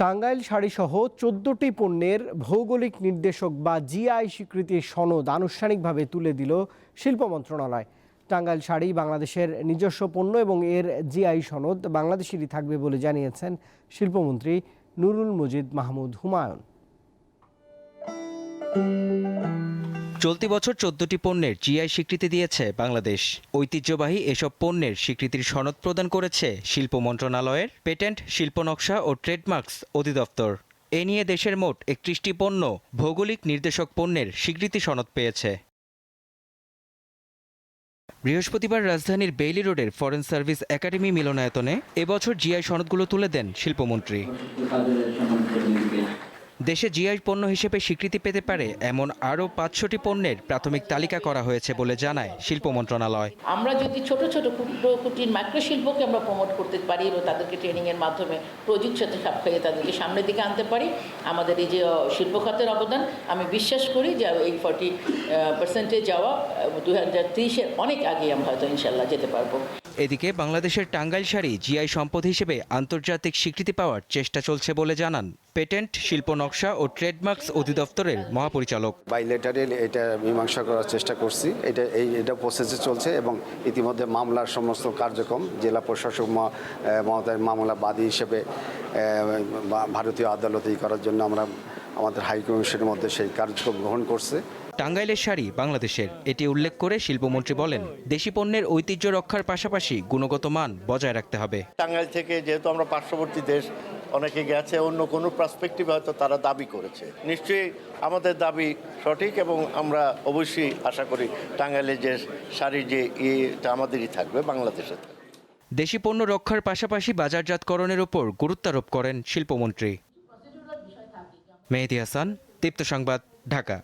টাঙ্গাইল শাড়িসহ চোদ্দটি পণ্যের ভৌগোলিক নির্দেশক বা জিআই স্বীকৃতির সনদ আনুষ্ঠানিকভাবে তুলে দিল শিল্প মন্ত্রণালয়। টাঙ্গাইল শাড়ি বাংলাদেশের নিজস্ব পণ্য এবং এর জিআই সনদ বাংলাদেশেরই থাকবে বলে জানিয়েছেন শিল্পমন্ত্রী নুরুল মজিদ মাহমুদ হুমায়ুন। চলতি বছর চোদ্দটি পণ্যের জিআই স্বীকৃতি দিয়েছে বাংলাদেশ। ঐতিহ্যবাহী এসব পণ্যের স্বীকৃতির সনদ প্রদান করেছে শিল্প মন্ত্রণালয়ের পেটেন্ট, শিল্প নকশা ও ট্রেডমার্কস অধিদপ্তর। এ নিয়ে দেশের মোট একত্রিশটি পণ্য ভৌগোলিক নির্দেশক পণ্যের স্বীকৃতি সনদ পেয়েছে। বৃহস্পতিবার রাজধানীর বেইলি রোডের ফরেন সার্ভিস একাডেমি মিলনায়তনে এবছর জিআই সনদগুলো তুলে দেন শিল্পমন্ত্রী। দেশে জিআই পণ্য হিসেবে স্বীকৃতি পেতে পারে এমন আরও পাঁচশোটি পণ্যের প্রাথমিক তালিকা করা হয়েছে বলে জানায় শিল্প মন্ত্রণালয়। আমরা যদি ছোট ছোট ক্ষুদ্র কুটির মাইক্রো শিল্পকে আমরা প্রমোট করতে পারি এবং তাদেরকে ট্রেনিংয়ের মাধ্যমে প্রযুক্তির সাথে খাইয়ে তাদেরকে সামনের দিকে আনতে পারি, আমাদের এই যে শিল্প খাতের অবদান, আমি বিশ্বাস করি যে এই ফর্টি পার্সেন্টে যাওয়া দু হাজার ত্রিশের অনেক আগে আমরা হয়তো ইনশাল্লাহ যেতে পারব। এদিকে বাংলাদেশের টাঙ্গাইল শাড়ি জিআই সম্পদ হিসেবে আন্তর্জাতিক স্বীকৃতি পাওয়ার চেষ্টা চলছে বলে জানান পেটেন্ট শিল্প নকশা ও ট্রেডমার্কস অধিদপ্তরের মহাপরিচালক। বাইলেটারেল এটা মীমাংসা করার চেষ্টা করছি। এটা এই এটা প্রসেসে চলছে এবং ইতিমধ্যে মামলার সমস্ত কার্যক্রম জেলা প্রশাসক ম- আহ, মামলা বাদী হিসেবে ভারতীয় আদালতে ই করার জন্য আমরা আমাদের হাই কমিশনের মধ্যে সেই কার্যক্রম গ্রহণ করছে। টাঙ্গাইলের শাড়ি বাংলাদেশের এটি উল্লেখ করে শিল্পমন্ত্রী বলেন দেশি পণ্যের ঐতিহ্য রক্ষার পাশাপাশি গুণগত মান বজায় রাখতে হবে। টাঙ্গাইল থেকে যেহেতু আমরা পার্শ্ববর্তী দেশ অনেকে গেছে অন্য কোনো পার্সপেক্টিভ হয়তো তারা দাবি করেছে। নিশ্চয়ই আমাদের দাবি সঠিক এবং আমরা অবশ্যই আশা করি টাঙ্গাইলের যে শাড়ির যে ইয়েটা আমাদেরই থাকবে বাংলাদেশে থাকবে। দেশি পণ্য রক্ষার পাশাপাশি বাজারজাতকরণের উপর গুরুত্বারোপ করেন শিল্পমন্ত্রী। মেহেদি হাসান দীপ্ত সংবাদ ঢাকা।